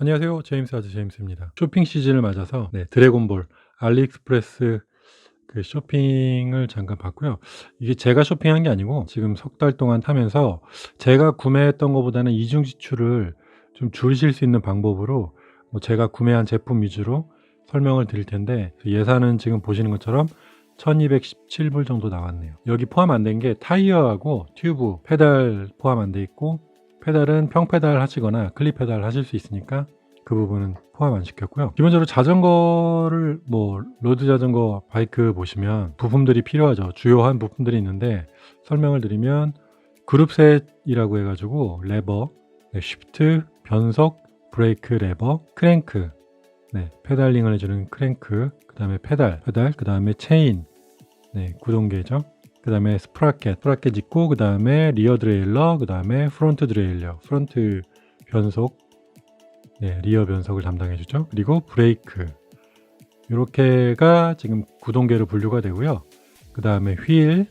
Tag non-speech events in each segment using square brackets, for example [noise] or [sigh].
안녕하세요. 제임스 아즈 제임스입니다. 쇼핑 시즌을 맞아서 네, 드래곤볼 알리익스프레스 그 쇼핑을 잠깐 봤고요. 이게 제가 쇼핑한 게 아니고 지금 석 달 동안 타면서 제가 구매했던 것보다는 이중 지출을 좀 줄이실 수 있는 방법으로 뭐 제가 구매한 제품 위주로 설명을 드릴 텐데 예산은 지금 보시는 것처럼 1217불 정도 나왔네요. 여기 포함 안 된 게 타이어하고 튜브, 페달 포함 안 돼 있고 페달은 평페달 하시거나 클립 페달 하실 수 있으니까 그 부분은 포함 안 시켰고요. 기본적으로 자전거를 뭐 로드 자전거 바이크 보시면 부품들이 필요하죠. 주요한 부품들이 있는데 설명을 드리면 그룹셋이라고 해가지고 레버, 네, 쉬프트, 변속, 브레이크 레버, 크랭크, 네, 페달링을 해주는 크랭크, 그 다음에 페달, 페달, 그 다음에 체인, 네, 구동계죠. 그 다음에 스프라켓, 스프라켓 있고, 그 다음에 리어 드레일러, 그 다음에 프론트 드레일러, 프론트 변속, 네, 리어 변속을 담당해 주죠. 그리고 브레이크. 이렇게가 지금 구동계로 분류가 되고요. 그 다음에 휠,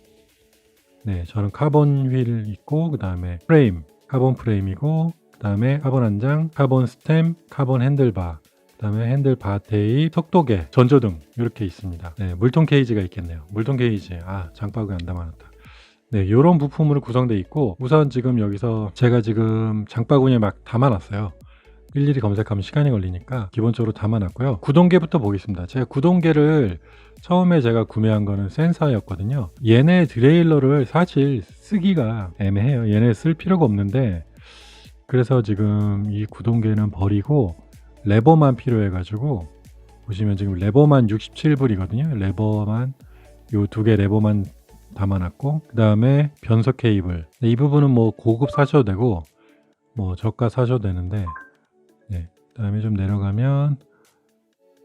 네, 저는 카본 휠 있고, 그 다음에 프레임, 카본 프레임이고, 그 다음에 카본 한장, 카본 스템, 카본 핸들바, 그 다음에 핸들 바테이, 속도계, 전조등 이렇게 있습니다. 네, 물통 케이지가 있겠네요. 물통 케이지. 아, 장바구니 안 담아놨다. 네, 이런 부품으로 구성되어 있고 우선 지금 여기서 제가 지금 장바구니에 막 담아놨어요. 일일이 검색하면 시간이 걸리니까 기본적으로 담아놨고요. 구동계부터 보겠습니다. 제가 구동계를 처음에 제가 구매한 거는 센사였거든요. 얘네 드레일러를 사실 쓰기가 애매해요. 얘네 쓸 필요가 없는데 그래서 지금 이 구동계는 버리고 레버만 필요해가지고 보시면 지금 레버만 67불이거든요. 레버만 요 두 개 레버만 담아놨고 그 다음에 변속 케이블 이 부분은 뭐 고급 사셔도 되고 뭐 저가 사셔도 되는데 네. 그 다음에 좀 내려가면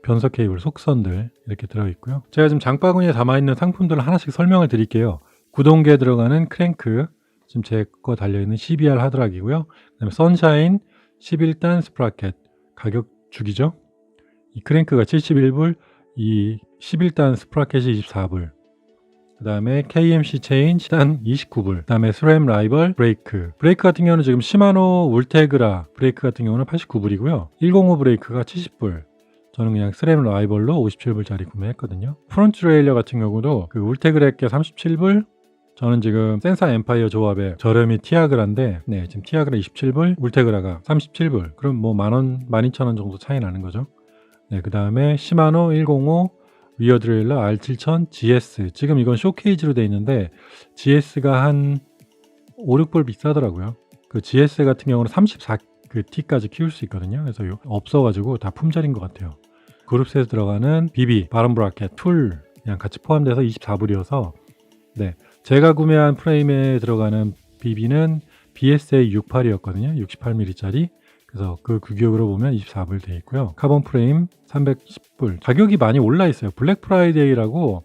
변속 케이블 속선들 이렇게 들어있고요. 제가 지금 장바구니에 담아있는 상품들을 하나씩 설명을 드릴게요. 구동계에 들어가는 크랭크 지금 제 거 달려있는 CBR 하드락이고요. 그 다음에 선샤인 11단 스프라켓 가격 주기죠. 이 크랭크가 71불, 이 11단 스프라켓이 24불. 그 다음에 KMC 체인 시단 29불. 그 다음에 스램 라이벌 브레이크. 브레이크 같은 경우는 지금 시마노 울테그라 브레이크 같은 경우는 89불이고요. 105 브레이크가 70불. 저는 그냥 스램 라이벌로 57불짜리 구매했거든요. 프론트 레일러 같은 경우도 그 울테그레께 37불, 저는 지금 센사 엠파이어 조합의 저렴이 티아그라인데 네 지금 티아그라 27불 울테그라가 37불. 그럼 뭐 만원 12,000원 정도 차이 나는 거죠. 네 그 다음에 시마노 105 위어 드레일러 R7000 GS 지금 이건 쇼케이지로 돼 있는데 GS가 한 5, 6불 비싸더라고요. 그 GS 같은 경우는 34 그 T까지 키울 수 있거든요. 그래서 요- 없어가지고 다 품절인 것 같아요. 그룹셋에 들어가는 BB 바람 브라켓 툴 그냥 같이 포함돼서 24불이어서 네 제가 구매한 프레임에 들어가는 BB는 BSA 68이었거든요. 68mm짜리. 그래서 그 규격으로 보면 24불 돼 있고요. 카본 프레임 310불. 가격이 많이 올라 있어요. 블랙 프라이데이라고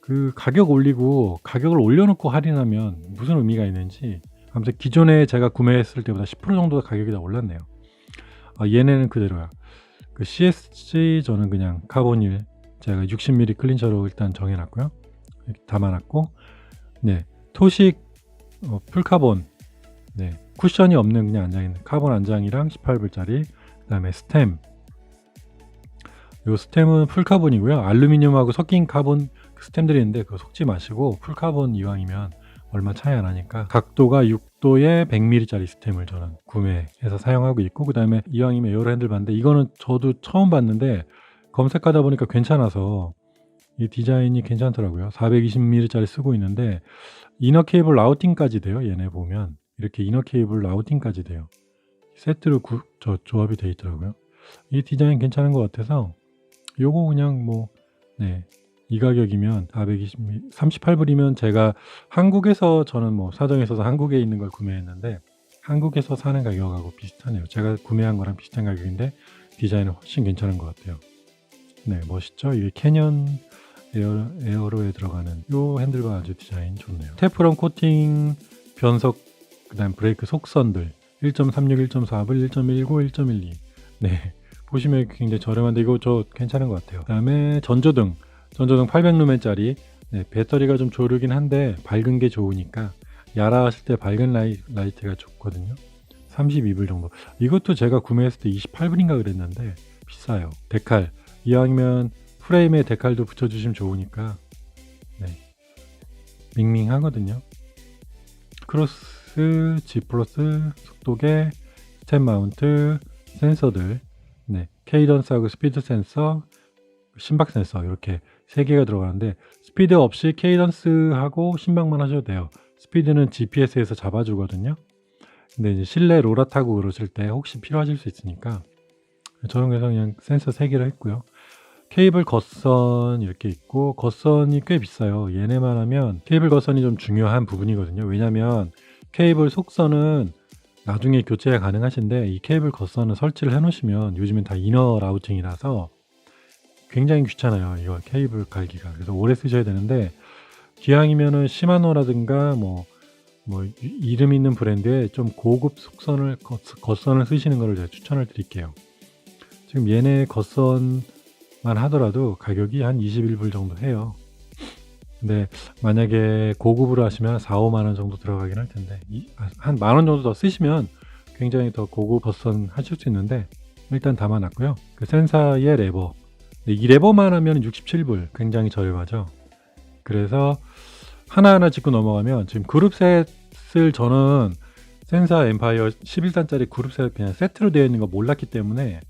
그 가격 올리고 가격을 올려놓고 할인하면 무슨 의미가 있는지 아무튼 기존에 제가 구매했을 때보다 10% 정도 가격이 다 올랐네요. 아, 얘네는 그대로야. 그 CSG 저는 그냥 카본일 제가 60mm 클린처로 일단 정해놨고요. 담아놨고 네, 토식 어, 풀카본, 네, 쿠션이 없는 그냥 안장있는 카본 안장이랑 18불짜리, 그다음에 스템. 요 스템은 풀카본이고요. 알루미늄하고 섞인 카본 그 스템들이 있는데 그거 속지 마시고 풀카본 이왕이면 얼마 차이 안 하니까 각도가 6도에 100mm짜리 스템을 저는 구매해서 사용하고 있고 그 다음에 이왕이면 에어로 핸들 봤는데 이거는 저도 처음 봤는데 검색하다 보니까 괜찮아서 이 디자인이 괜찮더라고요. 420mm짜리 쓰고 있는데 이너 케이블 라우팅까지 돼요. 얘네 보면 이렇게 이너 케이블 라우팅까지 돼요. 세트로 구, 저 조합이 돼 있더라고요. 이 디자인 괜찮은 것 같아서 요거 그냥 뭐 네. 이 가격이면 420mm 38불이면 제가 한국에서 저는 뭐 사정에 있어서 한국에 있는 걸 구매했는데 한국에서 사는 가격하고 비슷하네요. 제가 구매한 거랑 비슷한 가격인데 디자인은 훨씬 괜찮은 것 같아요. 네, 멋있죠? 이게 캐년 에어, 에어로에 들어가는 요 핸들바 아주 디자인 좋네요. 테프론 코팅 변속 그다음 브레이크 속선들 1.36, 1.4불, 1.19, 1.12. 네. 보시면 굉장히 저렴한데 이거 저 괜찮은 것 같아요. 그다음에 전조등. 전조등 800루멘짜리. 네, 배터리가 좀 조르긴 한데 밝은 게 좋으니까 야라 하실 때 밝은 라이, 라이트가 좋거든요. 32불 정도. 이것도 제가 구매했을 때 28불인가 그랬는데 비싸요. 데칼. 이왕이면 프레임에 데칼도 붙여주시면 좋으니까 네. 밍밍하거든요. 크로스, G 플러스, 속도계, 스텝 마운트, 센서들, 네. 케이던스하고 스피드 센서, 심박 센서 이렇게 세 개가 들어가는데 스피드 없이 케이던스하고 심박만 하셔도 돼요. 스피드는 GPS에서 잡아주거든요. 근데 이제 실내 로라 타고 그러실 때 혹시 필요하실 수 있으니까 저런 그래서 그냥 센서 3개를 했고요. 케이블 겉선 이렇게 있고 겉선이 꽤 비싸요. 얘네만 하면 케이블 겉선이 좀 중요한 부분이거든요. 왜냐면 케이블 속선은 나중에 교체가 가능하신데 이 케이블 겉선은 설치를 해 놓으시면 요즘엔 다 이너 라우팅이라서 굉장히 귀찮아요. 이거 케이블 갈기가. 그래서 오래 쓰셔야 되는데 기왕이면은 시마노라든가 뭐, 뭐 이- 이름 있는 브랜드의 좀 고급 속선을 겉, 겉선을 쓰시는 거를 제가 추천을 드릴게요. 지금 얘네 겉선 만 하더라도 가격이 한 21불 정도 해요. 근데 만약에 고급으로 하시면 4, 5만 원 정도 들어가긴 할 텐데 한 만 원 정도 더 쓰시면 굉장히 더 고급 겉선 하실 수 있는데 일단 담아놨고요. 그 센서의 레버 네, 이 레버만 하면 67불 굉장히 저렴하죠. 그래서 하나하나 짚고 넘어가면 지금 그룹셋을 저는 센사 엠파이어 11단짜리 그룹셋 그냥 세트로 되어 있는 거 몰랐기 때문에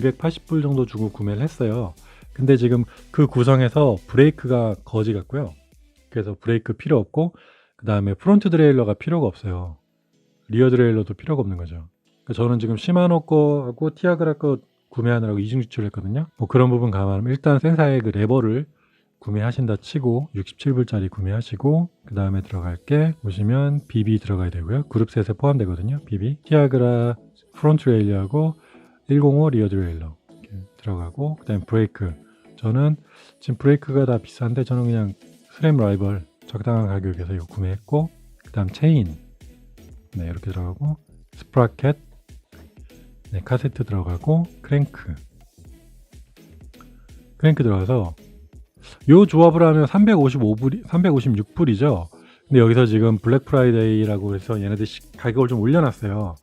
280불 정도 주고 구매를 했어요. 근데 지금 그 구성에서 브레이크가 거지 같고요. 그래서 브레이크 필요 없고 그 다음에 프론트 드레일러가 필요가 없어요. 리어 드레일러도 필요가 없는 거죠. 저는 지금 시마노 거하고 티아그라 거 구매하느라고 이중 지출을 했거든요. 뭐 그런 부분 감안하면 일단 센사의 그 레버를 구매하신다 치고 67불짜리 구매하시고 그 다음에 들어갈 게 보시면 BB 들어가야 되고요. 그룹셋에 포함되거든요. BB 티아그라 프론트 레일러하고 105 리어 드레일러 이렇게 들어가고 그 다음에 브레이크. 저는 지금 브레이크가 다 비싼데 저는 그냥 스램 라이벌 적당한 가격에서 이거 구매했고 그 다음 체인. 네 이렇게 들어가고 스프라켓. 네 카세트 들어가고 크랭크. 크랭크 들어가서 요 조합을 하면 355불 356불이죠. 근데 여기서 지금 블랙 프라이데이라고 해서 얘네들 시- 가격을 좀 올려놨어요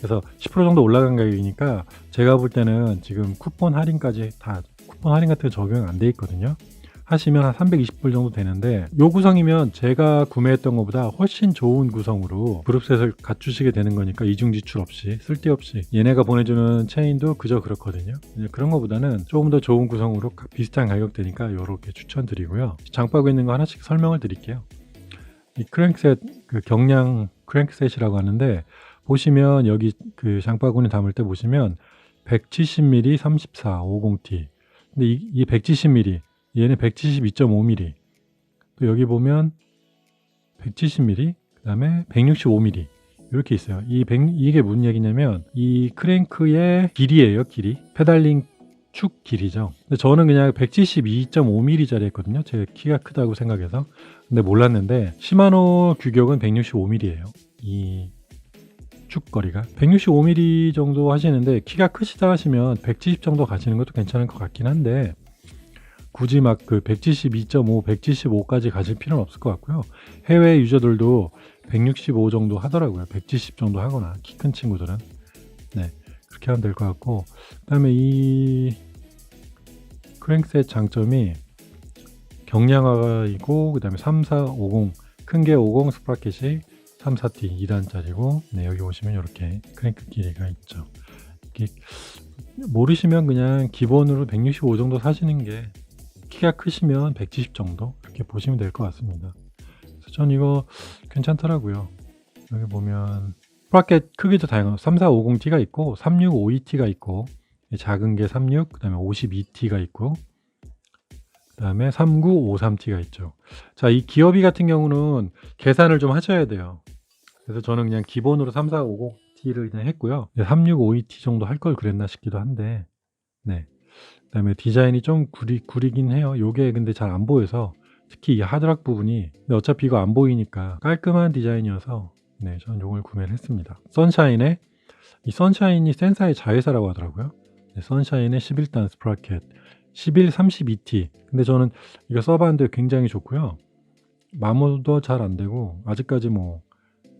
그래서 10% 정도 올라간 가격이니까 제가 볼 때는 지금 쿠폰 할인까지 다 쿠폰 할인 같은 거 적용 안 돼 있거든요. 하시면 한 320불 정도 되는데 요 구성이면 제가 구매했던 것보다 훨씬 좋은 구성으로 그룹셋을 갖추시게 되는 거니까 이중 지출 없이 쓸데없이 얘네가 보내주는 체인도 그저 그렇거든요. 그런 것보다는 조금 더 좋은 구성으로 가- 비슷한 가격대니까 요렇게 추천드리고요. 장바구 있는 거 하나씩 설명을 드릴게요. 이 크랭크셋 그 경량 크랭크셋이라고 하는데 보시면 여기 그 장바구니 담을 때 보시면 170mm 34 50T 근데 이, 이 170mm 얘는 172.5mm 또 여기 보면 170mm 그 다음에 165mm 이렇게 있어요. 이 100, 이게 무슨 얘기냐면 이 크랭크의 길이에요 길이. 페달링 축 길이죠. 근데 저는 그냥 172.5mm짜리 했거든요. 제 키가 크다고 생각해서. 근데 몰랐는데 시마노 규격은 165mm예요. 이 축거리가 165mm 정도 하시는데 키가 크시다 하시면 170 정도 가시는 것도 괜찮을 것 같긴 한데 굳이 막 그 172.5, 175까지 가실 필요는 없을 것 같고요. 해외 유저들도 165 정도 하더라고요. 170 정도 하거나 키 큰 친구들은 네 그렇게 하면 될 것 같고 그다음에 이 크랭셋 장점이 경량화이고 그다음에 3450 큰 게 50 스프라켓이 3, 4T 2단짜리고 네, 여기 보시면 이렇게 크랭크 길이가 있죠. 모르시면 그냥 기본으로 165 정도 사시는 게 키가 크시면 170 정도 이렇게 보시면 될 것 같습니다. 전 이거 괜찮더라고요. 여기 보면 스프라켓 크기도 다양하고 3450T가 있고 3652T가 있고 작은 게 36, 그 다음에 52T가 있고 그 다음에 3953T가 있죠. 자, 이 기어비 같은 경우는 계산을 좀 하셔야 돼요. 그래서 저는 그냥 기본으로 3450T를 그냥 했고요. 3652T 정도 할 걸 그랬나 싶기도 한데, 네. 그 다음에 디자인이 좀 구리, 구리긴 해요. 요게 근데 잘 안 보여서 특히 이 하드락 부분이 근데 어차피 이거 안 보이니까 깔끔한 디자인이어서 네, 저는 요걸 구매를 했습니다. 선샤인에 이 선샤인이 센사의 자회사라고 하더라고요. 네, 선샤인의 11단 스프라켓 11 32T. 근데 저는 이거 써봤는데 굉장히 좋고요. 마모도 잘 안 되고 아직까지 뭐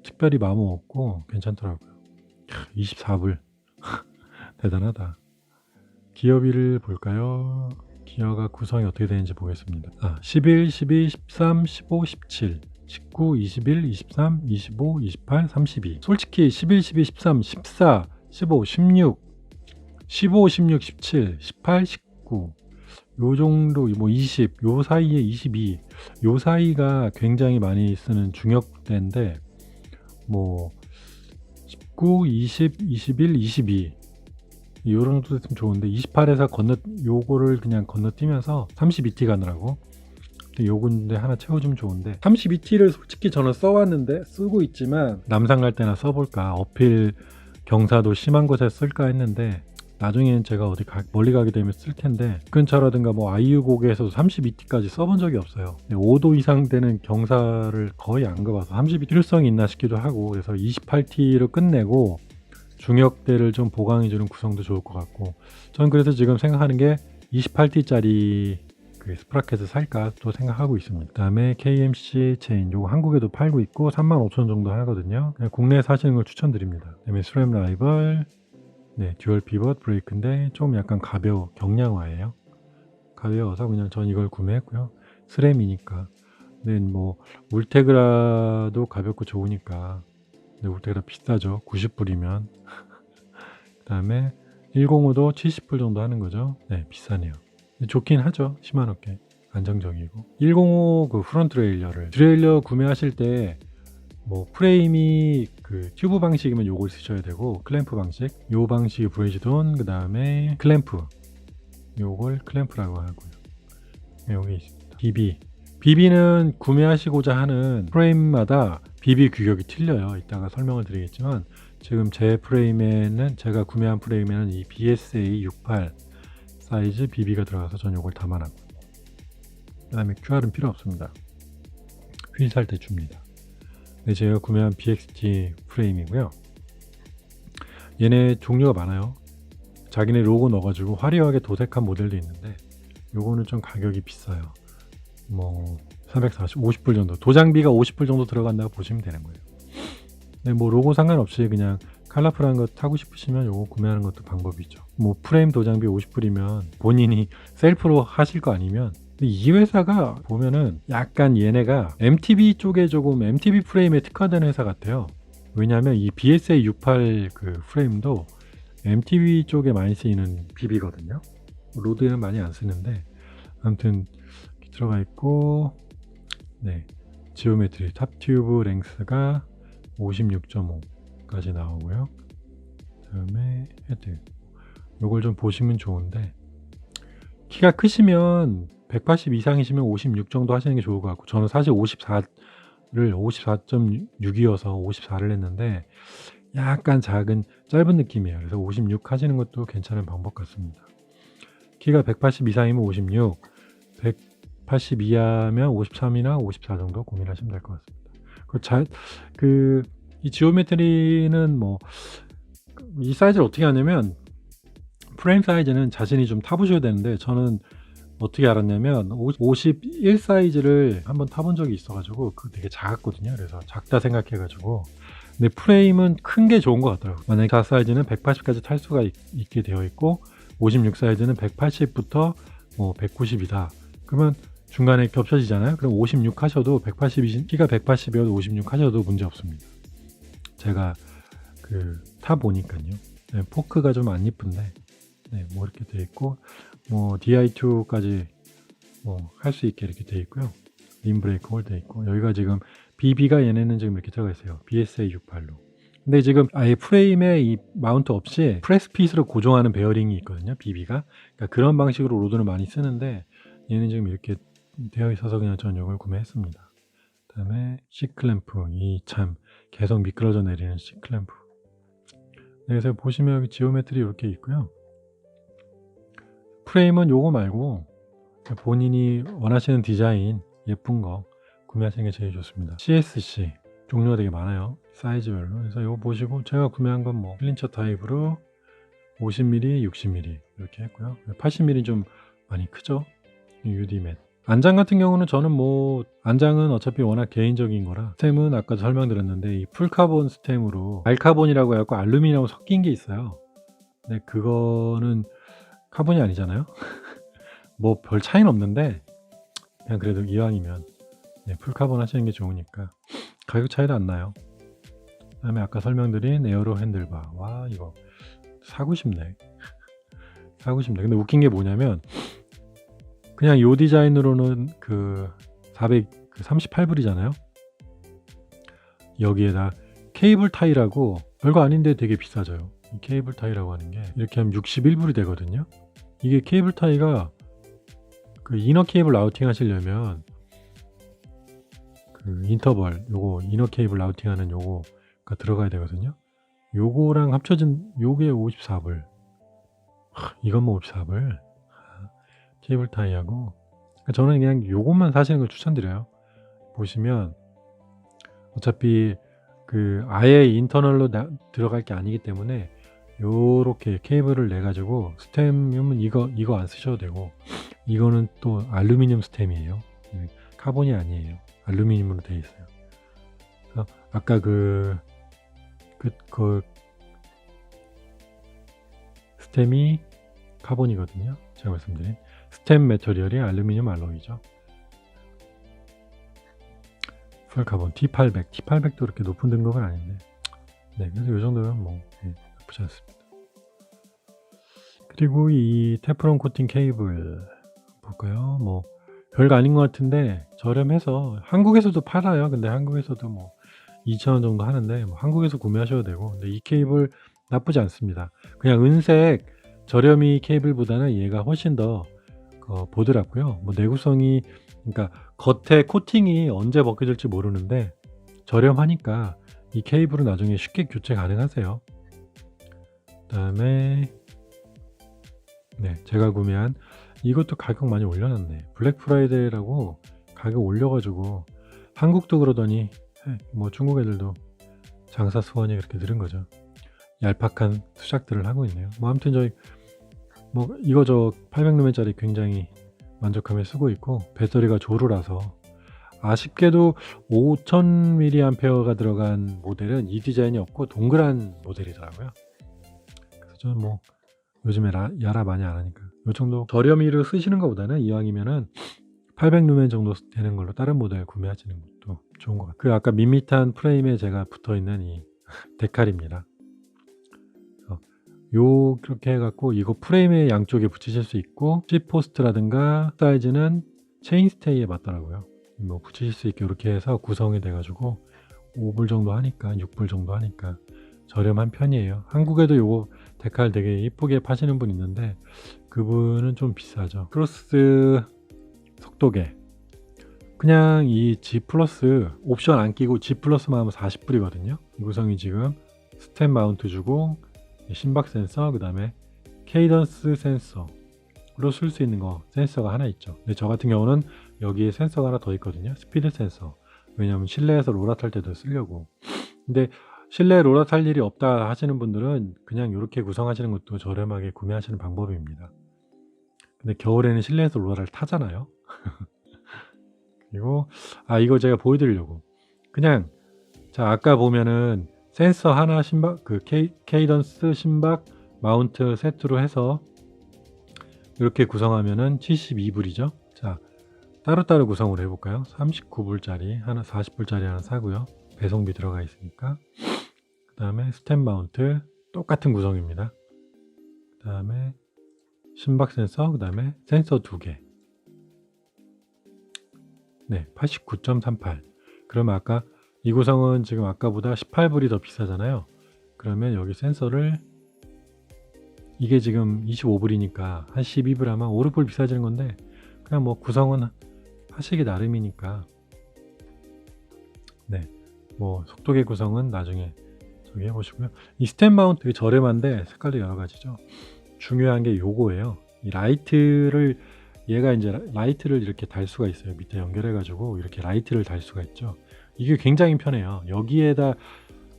특별히 마모 없고 괜찮더라고요. 24불. [laughs] 대단하다. 기어비를 볼까요? 기어가 구성이 어떻게 되는지 보겠습니다. 아, 11, 12, 13, 15, 17, 19, 21, 23, 25, 28, 32. 솔직히 11, 12, 13, 14, 15, 16, 15, 16, 17, 18, 19. 요 정도 뭐 20, 요 사이에 22. 요 사이가 굉장히 많이 쓰는 중역대인데 뭐 19, 20, 21, 22. 요런 정도 됐으면 좋은데 28에서 건너 요거를 그냥 건너뛰면서 32T 가느라고 요건데 하나 채워주면 좋은데 32T를 솔직히 저는 써왔는데 쓰고 있지만 남산 갈 때나 써볼까 어필 경사도 심한 곳에 쓸까 했는데 나중에는 제가 어디 가- 멀리 가게 되면 쓸 텐데 근처라든가 뭐 아이유 곡에서도 32T까지 써본 적이 없어요 5도 이상 되는 경사를 거의 안 가봐서 32 필요성이 있나 싶기도 하고 그래서 28T로 끝내고 중역대를 좀 보강해주는 구성도 좋을 것 같고 저는 그래서 지금 생각하는 게 28T짜리 그 스프라켓을 살까 또 생각하고 있습니다. 그 다음에 KMC 체인 요거 한국에도 팔고 있고 35,000원 정도 하거든요. 국내에 사시는 걸 추천드립니다. 그다음에 스램 라이벌 네 듀얼 피벗 브레이크인데 좀 약간 가벼워 경량화예요. 가벼워서 그냥 전 이걸 구매했고요. 스램이니까. 근데 뭐 울테그라도 가볍고 좋으니까 근데 울테그라 비싸죠. 90불이면. [laughs] 그 다음에 105도 70불 정도 하는 거죠. 네, 비싸네요. 좋긴 하죠. 10만 원께. 안정적이고. 105 그 프론트 레일러를 트레일러 구매하실 때 뭐 프레임이 그 튜브 방식이면 요걸 쓰셔야 되고 클램프 방식 요 방식이 브레이즈돈 그 다음에 클램프. 요걸 클램프라고 하고요. 네, 여기 있습니다. BB BB는 구매하시고자 하는 프레임마다 BB 규격이 틀려요. 이따가 설명을 드리겠지만 지금 제 프레임에는 제가 구매한 프레임에는 이 BSA 68 사이즈 BB가 들어가서 전 요걸 담아놨고. 그 다음에 QR은 필요 없습니다. 휠 살 때 줍니다 네, 제가 구매한 BXT 프레임이고요. 얘네 종류가 많아요. 자기네 로고 넣어가지고 화려하게 도색한 모델도 있는데 요거는 좀 가격이 비싸요. 뭐 340, 50불 정도. 도장비가 50불 정도 들어간다고 보시면 되는 거예요. 네, 뭐 로고 상관없이 그냥 컬러풀한 거 타고 싶으시면 요거 구매하는 것도 방법이죠. 뭐 프레임 도장비 50불이면 본인이 셀프로 하실 거 아니면 이 회사가 보면은 약간 얘네가 MTB 쪽에 조금 MTB 프레임에 특화된 회사 같아요. 왜냐하면 이 BSA 68 그 프레임도 MTB 쪽에 많이 쓰이는 BB거든요. 로드에는 많이 안 쓰는데 아무튼 들어가 있고 네 지오메트리 탑 튜브 랭스가 56.5까지 나오고요. 그다음에 헤드 요걸 좀 보시면 좋은데 키가 크시면 180 이상이시면 56 정도 하시는 게 좋을 것 같고 저는 사실 54를 54.6이어서 54를 했는데 약간 작은 짧은 느낌이에요. 그래서 56 하시는 것도 괜찮은 방법 같습니다. 키가 180 이상이면 56, 180 이하면 53이나 54 정도 고민하시면 될 것 같습니다. 그 자, 그, 이 지오메트리는 뭐, 이 사이즈를 어떻게 하냐면, 프레임 사이즈는 자신이 좀 타보셔야 되는데, 저는 어떻게 알았냐면 51 사이즈를 한번 타본 적이 있어가지고 그 되게 작았거든요. 그래서 작다 생각해가지고 근데 프레임은 큰 게 좋은 것 같더라고요. 만약에 4 사이즈는 180까지 탈 수가 있, 게 되어 있고 56 사이즈는 180부터 뭐 190이다. 그러면 중간에 겹쳐지잖아요. 그럼 56 하셔도 180이 키가 180이어도 56 하셔도 문제 없습니다. 제가 그 타 보니까요. 네, 포크가 좀 안 이쁜데 네, 뭐 이렇게 되어 있고 뭐 DI2까지 뭐 할 수 있게 이렇게 되어 있고요. 림 브레이크 홀 되어 있고 여기가 지금 BB가 얘네는 지금 이렇게 들어가 있어요. BSA 68로. 근데 지금 아예 프레임에 이 마운트 없이 프레스 핏으로 고정하는 베어링이 있거든요. BB가. 그러니까 그런 방식으로 로드를 많이 쓰는데 얘는 지금 이렇게 되어 있어서 그냥 전 이걸 구매했습니다. 그 다음에 C 클램프 이 참 계속 미끄러져 내리는 C 클램프. 네, 그래서 보시면 여기 지오메트리 이렇게 있고요. 프레임은 요거 말고 본인이 원하시는 디자인 예쁜 거 구매하시는 게 제일 좋습니다. CSC 종류가 되게 많아요. 사이즈별로. 그래서 이거 보시고 제가 구매한 건뭐 클린처 타입으로 50mm, 60mm 이렇게 했고요. 80mm 좀 많이 크죠. UD 맷 안장 같은 경우는 저는 뭐 안장은 어차피 워낙 개인적인 거라 스템은 아까 도 설명드렸는데 이 풀카본 스템으로 알카본이라고 해갖고 알루미늄하고 섞인 게 있어요. 근데 그거는 카본이 아니잖아요. [laughs] 뭐 별 차이는 없는데 그냥 그래도 이왕이면 네, 풀카본 하시는 게 좋으니까 가격 차이도 안 나요. 그다음에 아까 설명드린 에어로 핸들바 와 이거 사고 싶네. [laughs] 사고 싶네. 근데 웃긴 게 뭐냐면 그냥 요 디자인으로는 그 400, 그 38불이잖아요. 여기에다 케이블 타이라고 별거 아닌데 되게 비싸져요. 이 케이블 타이라고 하는 게 이렇게 하면 61불이 되거든요. 이게 케이블 타이가 그 이너 케이블 라우팅 하시려면 그 인터벌 요거 이너 케이블 라우팅 하는 요거가 들어가야 되거든요. 요거랑 합쳐진 요게 54불. 하, 이건 뭐 54불. 케이블 타이하고 그러니까 저는 그냥 요것만 사시는 걸 추천드려요. 보시면 어차피 그 아예 인터널로 나- 들어갈 게 아니기 때문에 요렇게 케이블을 내 가지고 스템이면 이거 이거 안 쓰셔도 되고 이거는 또 알루미늄 스템이에요. 음, 카본이 아니에요. 알루미늄으로 되어 있어요. 아까 그 그, 그 스템이 카본이거든요. 제가 말씀드린 스템 메터리얼이 알루미늄 알로이죠. 풀 카본 T800, T800도 그렇게 높은 등급은 아닌데, 네, 그래서 이 정도면 뭐 네, 나쁘지 않습니다. 그리고 이 테프론 코팅 케이블 볼까요? 뭐 별거 아닌 것 같은데 저렴해서 한국에서도 팔아요. 근데 한국에서도 뭐 2,000원 정도 하는데 뭐 한국에서 구매하셔도 되고, 근데 이 케이블 나쁘지 않습니다. 그냥 은색 저렴이 케이블보다는 얘가 훨씬 더 어, 보드랍고요. 뭐 내구성이 그러니까 겉에 코팅이 언제 벗겨질지 모르는데 저렴하니까 이 케이블은 나중에 쉽게 교체 가능하세요. 그다음에 네 제가 구매한 이것도 가격 많이 올려놨네. 블랙 프라이데이라고 가격 올려가지고 한국도 그러더니 에, 뭐 중국 애들도 장사 수완이 그렇게 늘은 거죠. 얄팍한 수작들을 하고 있네요. 뭐 아무튼 저희 뭐 이거 저 800루멘짜리 굉장히 만족하며 쓰고 있고 배터리가 조루라서 아쉽게도 5000mAh가 들어간 모델은 이 디자인이 없고 동그란 모델이더라고요. 저는 뭐 요즘에 라, 야라 많이 안 하니까 요 정도 저렴이를 쓰시는 것보다는 이왕이면은 800루멘 정도 되는 걸로 다른 모델 구매하시는 것도 좋은 것 같아요. 그 아까 밋밋한 프레임에 제가 붙어 있는 이 [laughs] 데칼입니다. 요 그렇게 해갖고 이거 프레임의 양쪽에 붙이실 수 있고 C 포스트라든가 사이즈는 체인 스테이에 맞더라고요. 뭐 붙이실 수 있게 이렇게 해서 구성이 돼가지고 5불 정도 하니까 6불 정도 하니까 저렴한 편이에요. 한국에도 요거 데칼 되게 이쁘게 파시는 분 있는데 그분은 좀 비싸죠. 크로스 속도계 그냥 이 G 플러스 옵션 안 끼고 G 플러스만 하면 40불이거든요. 이 구성이 지금 스텝 마운트 주고 심박 센서, 그 다음에 케이던스 센서로 쓸 수 있는 거 센서가 하나 있죠. 근데 저 같은 경우는 여기에 센서가 하나 더 있거든요. 스피드 센서. 왜냐하면 실내에서 로라 탈 때도 쓰려고. 근데 실내 로라 탈 일이 없다 하시는 분들은 그냥 이렇게 구성하시는 것도 저렴하게 구매하시는 방법입니다. 근데 겨울에는 실내에서 로라를 타잖아요. [laughs] 그리고 아 이거 제가 보여드리려고 그냥 자 아까 보면은 센서 하나 심박 그 케이, 케이던스 심박 마운트 세트로 해서 이렇게 구성하면은 72불이죠. 자 따로따로 구성을 해볼까요? 39불짜리 하나 40불짜리 하나 사고요. 배송비 들어가 있으니까 그 다음에 스탠 마운트 똑같은 구성입니다. 그 다음에 심박 센서 그 다음에 센서 두 개 네 89.38 그러면 아까 이 구성은 지금 아까보다 18불이 더 비싸잖아요. 그러면 여기 센서를 이게 지금 25불이니까 한 12불 하면 5, 6불 비싸지는 건데 그냥 뭐 구성은 하시기 나름이니까 네. 뭐 속도계 구성은 나중에 저기 해보시고요. 이 스탠 마운트 되게 저렴한데 색깔도 여러 가지죠. 중요한 게 요거예요. 이 라이트를 얘가 이제 라이트를 이렇게 달 수가 있어요. 밑에 연결해 가지고 이렇게 라이트를 달 수가 있죠. 이게 굉장히 편해요. 여기에다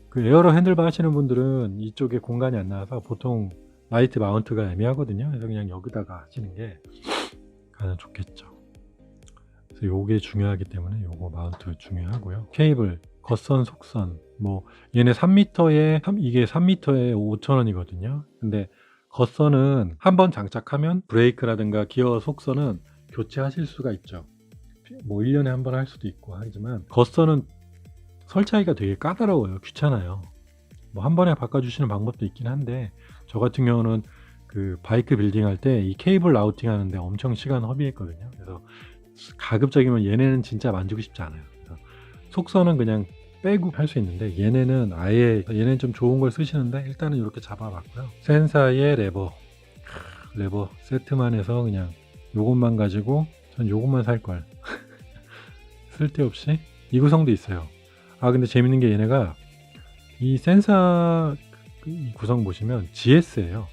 그 에어로 핸들바 하시는 분들은 이쪽에 공간이 안 나와서 보통 라이트 마운트가 애매하거든요. 그래서 그냥 여기다가 하시는 게 가장 좋겠죠. 그래서 요게 중요하기 때문에 요거 마운트 중요하고요. 케이블, 겉선, 속선 뭐 얘네 3m에 이게 3m에 5,000원이거든요. 근데 겉선은 한번 장착하면 브레이크라든가 기어 속선은 교체하실 수가 있죠. 뭐 1년에 한 번 할 수도 있고 하지만 겉선은 설치하기가 되게 까다로워요. 귀찮아요. 뭐 한 번에 바꿔주시는 방법도 있긴 한데 저 같은 경우는 그 바이크 빌딩 할 때 이 케이블 라우팅 하는데 엄청 시간 허비했거든요. 그래서 가급적이면 얘네는 진짜 만지고 싶지 않아요. 속선은 그냥 빼고 할 수 있는데 얘네는 아예 얘네는 좀 좋은 걸 쓰시는데 일단은 이렇게 잡아봤고요. 센사의 레버 크, 레버 세트만 해서 그냥 요것만 가지고 전 요것만 살 걸. [laughs] 쓸데없이 이 구성도 있어요. 아 근데 재밌는 게 얘네가 이 센서 이 구성 보시면 GS예요.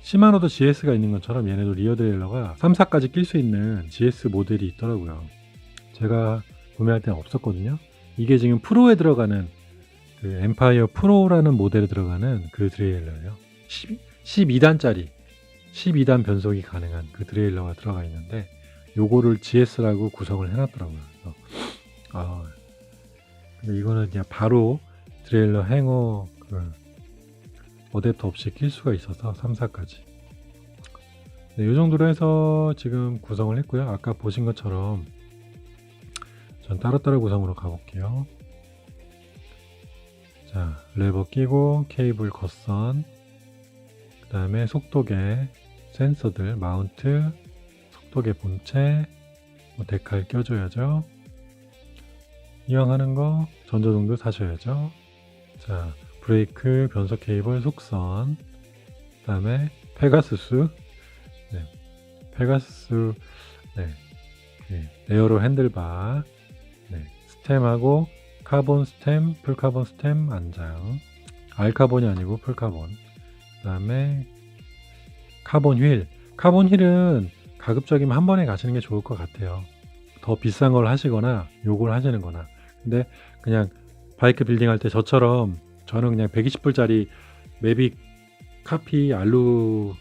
시마노도 GS가 있는 것처럼 얘네도 리어 드레일러가 3, 4까지 낄 수 있는 GS 모델이 있더라고요. 제가 구매할 때는 없었거든요. 이게 지금 프로에 들어가는 그 엠파이어 프로라는 모델에 들어가는 그 드레일러예요. 12 단짜리 12단 변속이 가능한 그 드레일러가 들어가 있는데 요거를 GS라고 구성을 해놨더라고요. 그래서 아 이거는 그냥 바로 드레일러 행어 그 어댑터 없이 낄 수가 있어서 3, 4까지 네, 이 정도로 해서 지금 구성을 했고요. 아까 보신 것처럼 전 따로따로 구성으로 가볼게요. 자, 레버 끼고 케이블 겉선 그 다음에 속도계 센서들 마운트 속도계 본체 뭐 데칼 껴줘야죠. 이왕 하는 거 전조등도 사셔야죠. 자, 브레이크, 변속 케이블, 속선, 그 다음에 페가수스, 네, 페가수스, 네, 그 에어로 핸들바, 네, 스템하고 카본 스템, 풀카본 스템 안장, 알카본이 아니고 풀카본, 그 다음에 카본 휠, 카본 휠은 가급적이면 한 번에 가시는 게 좋을 것 같아요. 더 비싼 걸 하시거나 요걸 하시는 거나. 근데 그냥 바이크 빌딩 할 때 저처럼 저는 그냥 120불짜리 매빅 카피 알루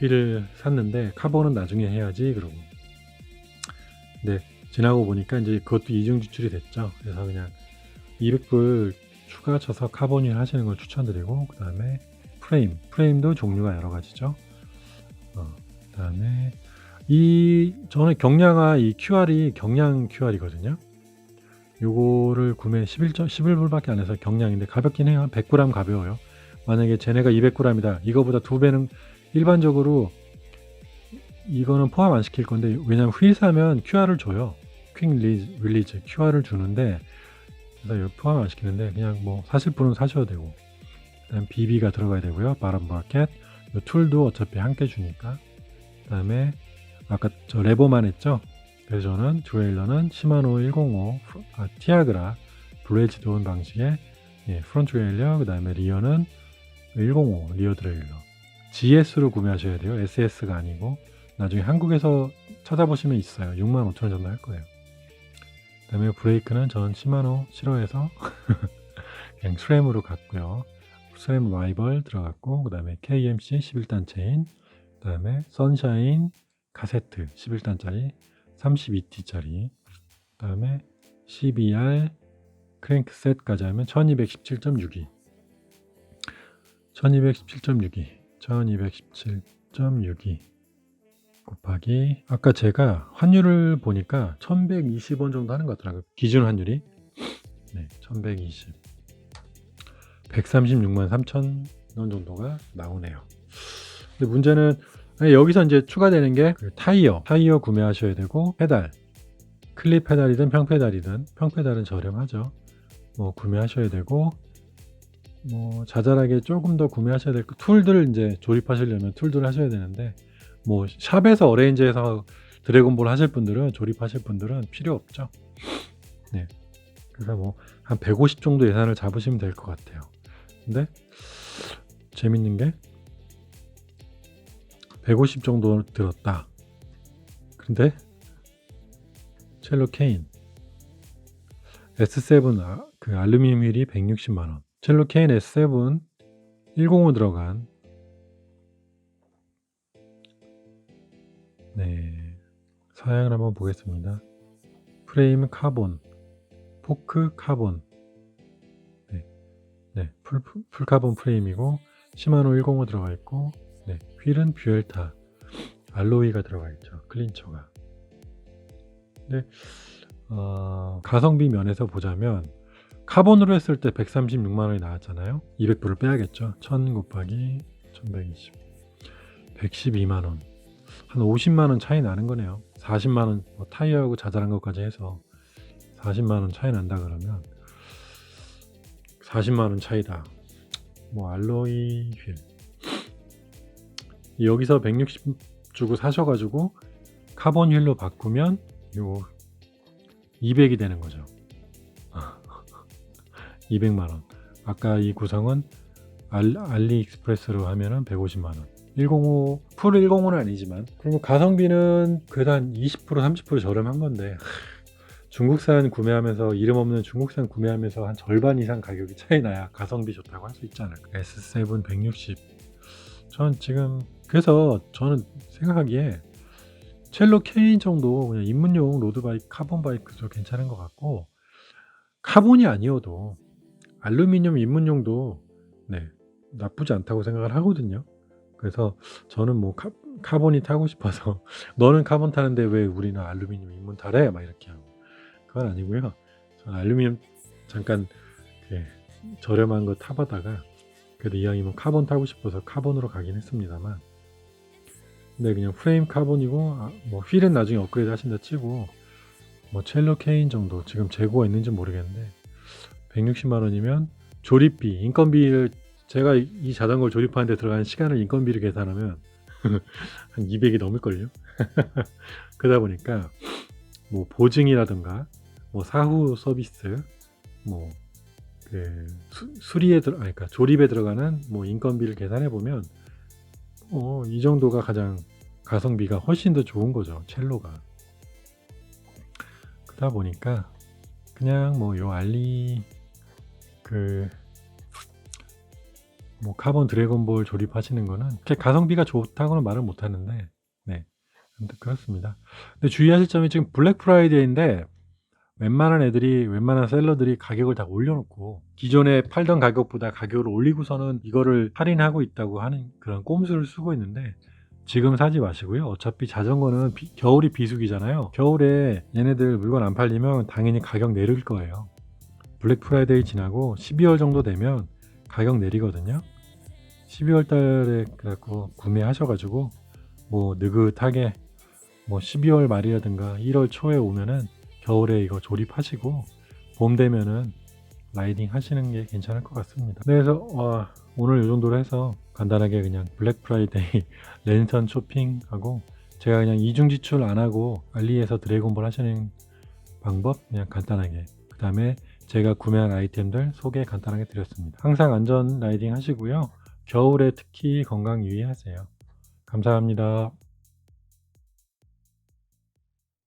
휠을 샀는데 카본은 나중에 해야지 그러고 근데 지나고 보니까 이제 그것도 이중 지출이 됐죠 그래서 그냥 200불 추가 쳐서 카본 휠 하시는 걸 추천드리고 그 다음에 프레임 프레임도 종류가 여러 가지죠 어, 그 다음에 이 저는 경량화 이 QR이 경량 QR이거든요 요거를 구매 11 점 11 불밖에 안 해서 경량인데 가볍긴 해요. 100g 가벼워요. 만약에 쟤네가 200g이다. 이거보다 두 배는 일반적으로 이거는 포함 안 시킬 건데 왜냐면 휠 사면 QR을 줘요. 퀵 릴리즈 QR을 주는데 그래서 포함 안 시키는데 그냥 뭐 사실 분은 사셔도 되고 그다음 BB가 들어가야 되고요. 바람 브라켓. 이 툴도 어차피 함께 주니까. 그다음에 아까 저 레버만 했죠. 그래서 저는 드레일러는 시마노 105 아, 티아그라 브레이지 도운 방식의 예, 프론트 드레일러 그 다음에 리어는 105 리어 드레일러. GS로 구매하셔야 돼요. SS가 아니고. 나중에 한국에서 찾아보시면 있어요. 65,000원 정도 할 거예요 그 다음에 브레이크는 저는 시마노 싫어해서 [laughs] 그냥 스램으로 갔고요. 스램 라이벌 들어갔고 그 다음에 KMC 11단 체인 그 다음에 선샤인 카세트 11단짜리 32T짜리 그 다음에 CBR 크랭크셋까지 하면 1217.62 1217.62 1217.62 곱하기 아까 제가 환율을 보니까 1120원 정도 하는 것 같더라고요. 기준 환율이. 네, 1120 136만 3천 원 정도가 나오네요. 근데 문제는 네, 여기서 이제 추가되는 게 그 타이어, 타이어 구매하셔야 되고 페달, 클립 페달이든 평페달이든 평페달은 저렴하죠. 뭐 구매하셔야 되고 뭐 자잘하게 조금 더 구매하셔야 될 툴들을 이제 조립하시려면 툴들을 하셔야 되는데 뭐 샵에서 어레인지해서 드래곤볼 하실 분들은 조립하실 분들은 필요 없죠. 네. 그래서 뭐 한 150 정도 예산을 잡으시면 될 것 같아요. 근데 재밌는 게 150 정도 들었다. 근데 첼로 케인 S7 아, 그 알루미늄 휠이 160만 원. 첼로 케인 S7 105 들어간 네 사양을 한번 보겠습니다. 프레임 카본, 포크 카본, 네, 네, 풀, 풀- 풀 카본 프레임이고 시마노 105 들어가 있고, 네, 휠은 뷰엘타, 알로이가 들어가 있죠. 클린처가. 네, 어, 가성비 면에서 보자면 카본으로 했을 때 136만 원이 나왔잖아요. 200불을 빼야겠죠. 1000 곱하기 1120. 112만 원. 한 50만 원 차이 나는 거네요. 40만 원 뭐 타이어하고 자잘한 것까지 해서 40만 원 차이 난다 그러면 40만 원 차이다. 뭐 알로이 휠. 여기서 160 주고 사셔가지고 카본 휠로 바꾸면 요 200이 되는 거죠. [laughs] 200만 원. 아까 이 구성은 알, 알리익스프레스로 하면은 150만 원. 105, 풀 105는 아니지만. 그리고 가성비는 한20% 30% 저렴한 건데 하, 중국산 구매하면서 이름 없는 중국산 구매하면서 한 절반 이상 가격이 차이 나야 가성비 좋다고 할 수 있지 않을까. S7 160 전 지금 그래서 저는 생각하기에 첼로 K인 정도 그냥 입문용 로드바이크 카본 바이크도 괜찮은 것 같고 카본이 아니어도 알루미늄 입문용도 네 나쁘지 않다고 생각을 하거든요. 그래서 저는 뭐 카, 카본이 타고 싶어서 [laughs] 너는 카본 타는데 왜 우리는 알루미늄 입문 타래? 막 이렇게 하고 그건 아니고요. 저는 알루미늄 잠깐 예, 저렴한 거 타보다가 그래도 이왕이면 카본 타고 싶어서 카본으로 가긴 했습니다만 근데 그냥 프레임 카본이고 아, 뭐 휠은 나중에 업그레이드 하신다 치고 뭐 첼로 케인 정도 지금 재고가 있는지 모르겠는데 160만 원이면 조립비 인건비를 제가 이- 이 자전거를 조립하는데 들어가는 시간을 인건비를 계산하면 [laughs] 한 200이 넘을걸요. [laughs] 그러다 보니까 뭐 보증이라든가 뭐 사후 서비스 뭐 그 수리에 들어 아니 그러니까 조립에 들어가는 뭐 인건비를 계산해 보면 어, 이 정도가 가장 가성비가 훨씬 더 좋은 거죠. 첼로가. 그러다 보니까 그냥 뭐 요 알리 그 뭐 카본 드래곤볼 조립하시는 거는 가성비가 좋다고는 말을 못 하는데 네. 그렇습니다. 근데 주의하실 점이 지금 블랙 프라이데이인데 웬만한 애들이 웬만한 셀러들이 가격을 다 올려놓고 기존에 팔던 가격보다 가격을 올리고서는 이거를 할인하고 있다고 하는 그런 꼼수를 쓰고 있는데 지금 사지 마시고요. 어차피 자전거는 비- 겨울이 비수기잖아요. 겨울에 얘네들 물건 안 팔리면 당연히 가격 내릴 거예요. 블랙 프라이데이 지나고 12월 정도 되면 가격 내리거든요. 12월 달에 그래갖고 구매하셔가지고 뭐 느긋하게 뭐 12월 말이라든가 1월 초에 오면은 겨울에 이거 조립하시고 봄 되면은 라이딩 하시는 게 괜찮을 것 같습니다. 네, 그래서 와, 오늘 이 정도로 해서 간단하게 그냥 블랙 프라이데이 [laughs] 랜선 쇼핑하고 제가 그냥 이중 지출 안 하고 알리에서 드래곤볼 하시는 방법 그냥 간단하게 그 다음에 제가 구매한 아이템들 소개 간단하게 드렸습니다. 항상 안전 라이딩 하시고요. 겨울에 특히 건강 유의하세요. 감사합니다.